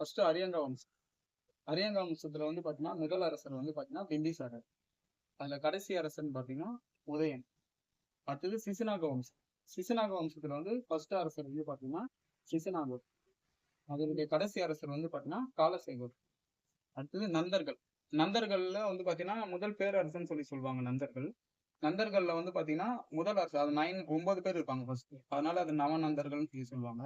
First அரியங்கா வம்சம் அரியங்கா வம்சத்துல வந்து பாத்தீங்கன்னா முதல் அரசர் வந்து பாத்தீங்கன்னா பிம்பிசாரர் அதுல கடைசி அரசன் பாத்தீங்கன்னா உதயன். அடுத்தது சிசுநாக வம்சம். சிசுநாக வம்சத்துல வந்து ஃபர்ஸ்ட் அரசர் வந்து பாத்தீங்கன்னா சிசுநாகர் அதனுடைய கடைசி அரசர் வந்து பாத்தீங்கன்னா காலசேகர். அடுத்தது நந்தர்கள். நந்தர்கள்ல வந்து பாத்தீங்கன்னா முதல் பேரரசன் சொல்லி சொல்லுவாங்க நந்தர்கள். நந்தர்கள்ல வந்து பாத்தீங்கன்னா முதல் அரசு அது நைன் ஒன்பது பேர் இருப்பாங்க ஃபர்ஸ்ட் அதனால அது நவநந்தர்கள்னு சொல்லி சொல்லுவாங்க.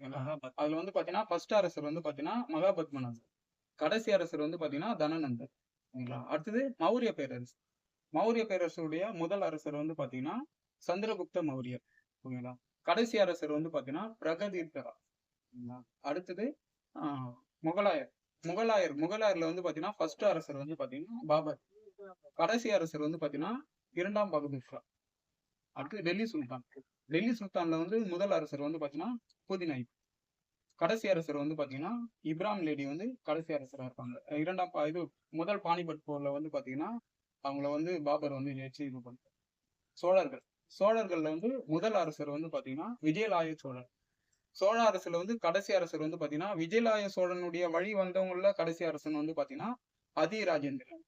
அதுல வந்து பாத்தீங்கன்னா ஃபர்ஸ்ட் அரசர் வந்து பாத்தீங்கன்னா மகாபத்மநாதர் கடைசி அரசர் வந்து பாத்தீங்கன்னா தனநந்தர். சரிங்களா? அடுத்தது மௌரிய பேரரசு மௌரிய பேரரசுடைய முதல் அரசர் வந்து பாத்தீங்கன்னா சந்திரகுப்த மௌரியர். ஓகேங்களா கடைசி அரசர் வந்து பாத்தீங்கன்னா பிரகதீர்த்தரா அடுத்தது ஆஹ் முகலாயர். முகலாயர் முகலாயர்ல வந்து பாத்தீங்கன்னா ஃபர்ஸ்ட் அரசர் வந்து பாத்தீங்கன்னா பாபர். கடைசி அரசர் வந்து பாத்தீங்கன்னா இரண்டாம் பகதூர் ஷா அடுத்து டெல்லி சுல்தான். டெல்லி சுல்தான்ல வந்து முதல் அரசர் வந்து பாத்தீங்கன்னா புதினாய் கடைசி அரசர் வந்து பாத்தீங்கன்னா இப்ராம் லேடி வந்து கடைசி அரசரா இருப்பாங்க. இரண்டாம் இது முதல் பானிபட் போர்ல வந்து பாத்தீங்கன்னா அவங்கள வந்து பாபர் வந்து ஜெயிச்சு இது பண்ணார் சோழர்கள். சோழர்கள்ல வந்து முதல் அரசர் வந்து பாத்தீங்கன்னா விஜயலாய சோழர் சோழ அரசுல வந்து கடைசி அரசர் வந்து பாத்தீங்கன்னா விஜயலாய சோழனுடைய வழி வந்தவங்கள கடைசி அரசன் வந்து பாத்தீங்கன்னா அதி ராஜேந்திரன்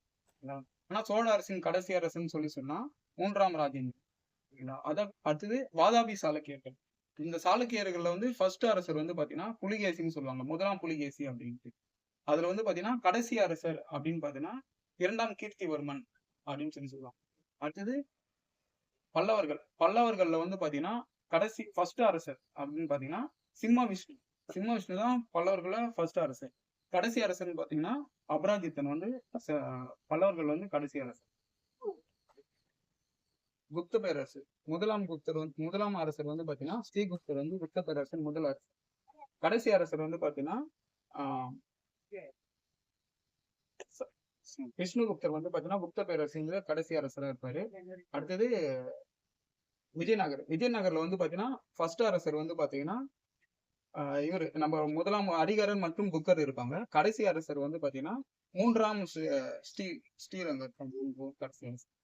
ஆனா சோழ அரசின் கடைசி அரசுன்னு சொல்லி சொன்னா மூன்றாம் ராஜேந்திரன். சரிங்களா? அத அடுத்தது வாதாபி சாளுக்கியர்கள். இந்த சாளுக்கியர்கள்ல வந்து ஃபர்ஸ்ட் அரசர் வந்து பாத்தீங்கன்னா புலிகேசின்னு சொல்லுவாங்க. முதலாம் புலிகேசி அப்படின்ட்டு. அதுல வந்து பாத்தீங்கன்னா கடைசி அரசர் அப்படின்னு பாத்தீங்கன்னா இரண்டாம் கீர்த்திவர்மன் அப்படின்னு சொல்லி சொல்லுவாங்க. அடுத்தது பல்லவர்கள். பல்லவர்கள்ல வந்து பாத்தீங்கன்னா கடைசி ஃபர்ஸ்ட் அரசர் அப்படின்னு பாத்தீங்கன்னா சிம்ம விஷ்ணு. சிம்ம விஷ்ணு தான் பல்லவர்கள ஃபர்ஸ்ட் அரசர். கடைசி அரசர்னு பாத்தீங்கன்னா அபராஜித்தன் வந்து பல்லவர்கள் வந்து கடைசி அரசர். குப்த பேரரசு முதலாம் குப்தர் வந்து முதலாம் அரசர் வந்து பாத்தீங்கன்னா ஸ்ரீகுப்தர் வந்து குப்த பேரரசர் முதல் அரசர். கடைசி அரசர் வந்து பாத்தீங்கன்னா விஷ்ணுகுப்தர் வந்து பாத்தீங்கன்னா குப்த பேரரசுங்கிற கடைசி அரசரா இருப்பாரு. அடுத்தது விஜயநகர். விஜயநகர்ல வந்து பாத்தீங்கன்னா ஃபர்ஸ்ட் அரசர் வந்து பாத்தீங்கன்னா இவர் இவரு நம்ம முதலாம் அரிகரன் மற்றும் புக்கர் இருப்பாங்க. கடைசி அரசர் வந்து பாத்தீங்கன்னா மூன்றாம் ஸ்ரீ- ஸ்ரீ ஸ்ரீரங்கர் கடைசி அரசர்.